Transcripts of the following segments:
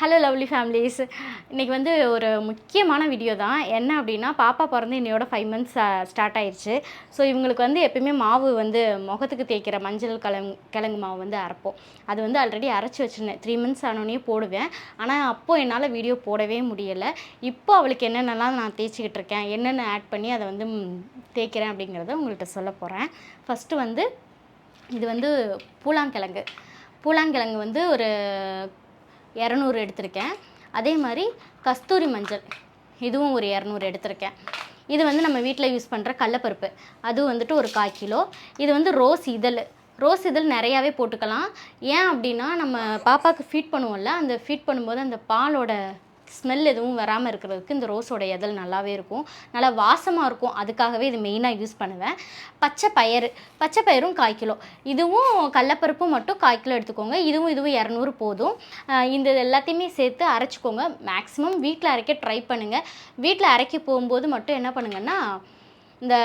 Hello lovely families இன்றைக்கி வந்து ஒரு முக்கியமான வீடியோ தான். என்ன அப்படின்னா பாப்பா பிறந்து இன்னையோட ஃபைவ் மந்த்ஸ் ஸ்டார்ட் ஆயிடுச்சு ஸோ இவங்களுக்கு வந்து எப்பயுமே மாவு வந்து முகத்துக்கு தேய்க்கிற மஞ்சள் கிழங்கு கிழங்கு மாவு வந்து அரைப்போம். அது வந்து ஆல்ரெடி அரைச்சி வச்சுருந்தேன். த்ரீ மந்த்ஸ் ஆனோடனே போடுவேன். ஆனால் அப்போது என்னால் வீடியோ போடவே முடியலை. இப்போ அவளுக்கு என்னென்னலாம் நான் தேய்ச்சிக்கிட்டு இருக்கேன் என்னென்ன ஆட் பண்ணி அதை வந்து தேய்க்கிறேன் அப்படிங்கிறத உங்கள்கிட்ட சொல்ல போகிறேன் ஃபஸ்ட்டு வந்து இது வந்து பூலாங்கிழங்கு பூலாங்கிழங்கு வந்து ஒரு இரநூறு எடுத்திருக்கேன். அதே மாதிரி கஸ்தூரி மஞ்சள் இதுவும் ஒரு இரநூறு எடுத்திருக்கேன். இது வந்து நம்ம வீட்டில் யூஸ் பண்ணுற கடலப்பருப்பு அது வந்துட்டு ஒரு கால் கிலோ. இது வந்து ரோஸ் இதழ். ரோஸ் இதழ் நிறையாவே போட்டுக்கலாம். ஏன் அப்படின்னா நம்ம பாப்பாவுக்கு ஃபீட் பண்ணுவோம்ல அந்த ஃபீட் பண்ணும்போது அந்த பாலோட ஸ்மெல் எதுவும் வராமல் இருக்கிறதுக்கு இந்த ரோஸோட இதழ் நல்லாவே இருக்கும். நல்லா வாசமாக இருக்கும். அதுக்காகவே இது மெயினாக யூஸ் பண்ணுவேன். பச்சை பயிறு. பச்சை பயிரும் கால் கிலோ. இதுவும் கடலப்பருப்பும் மட்டும் காய்க்கிலோ கிலோ எடுத்துக்கோங்க. இதுவும் இதுவும் இரநூறு போதும். இந்த எல்லாத்தையுமே சேர்த்து அரைச்சிக்கோங்க. மேக்ஸிமம் வீட்டில் அரைக்க ட்ரை பண்ணுங்கள் வீட்டில் அரைக்க போகும்போது மட்டும் என்ன பண்ணுங்கன்னா இந்த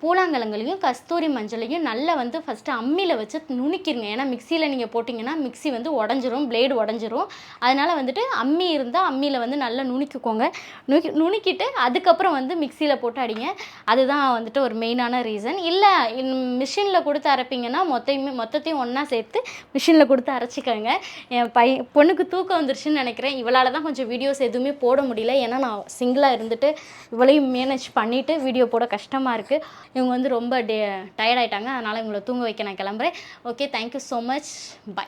பூலாங்கலங்களையும் கஸ்தூரி மஞ்சளையும் நல்லா வந்து ஃபஸ்ட்டு அம்மியில் வச்சு நுணுக்கிருங்க. ஏன்னா மிக்சியில் நீங்கள் போட்டிங்கன்னா மிக்ஸி வந்து உடஞ்சிரும் பிளேடு உடஞ்சிரும். அதனால் வந்துட்டு அம்மி இருந்தால் அம்மியில் வந்து நல்லா நுணுக்கிக்கோங்க. நுணுக்கி நுணுக்கிட்டு அதுக்கப்புறம் வந்து மிக்சியில் போட்டு அடிங்க அதுதான் வந்துட்டு ஒரு மெயினான ரீசன் இல்லை மிஷினில் கொடுத்து அரைப்பீங்கன்னா மொத்தையுமே மொத்தத்தையும் ஒன்றா சேர்த்து மிஷினில் கொடுத்து அரைச்சிக்கோங்க. என் பை பொண்ணுக்கு தூக்கம் வந்துருச்சுன்னு நினைக்கிறேன். இவளால் தான் கொஞ்சம் வீடியோஸ் எதுவுமே போட முடியல. ஏன்னா நான் சிங்கிளாக இருந்துட்டு இவளையும் மேனேஜ் பண்ணிவிட்டு வீடியோ போட கஷ்டம் கஷ்டமாக இருக்குது இவங்க வந்து ரொம்ப டே டயர்டாயிட்டாங்க அதனால் இவங்களை தூங்க வைக்க நான் கிளம்புறேன். Okay thank you so much bye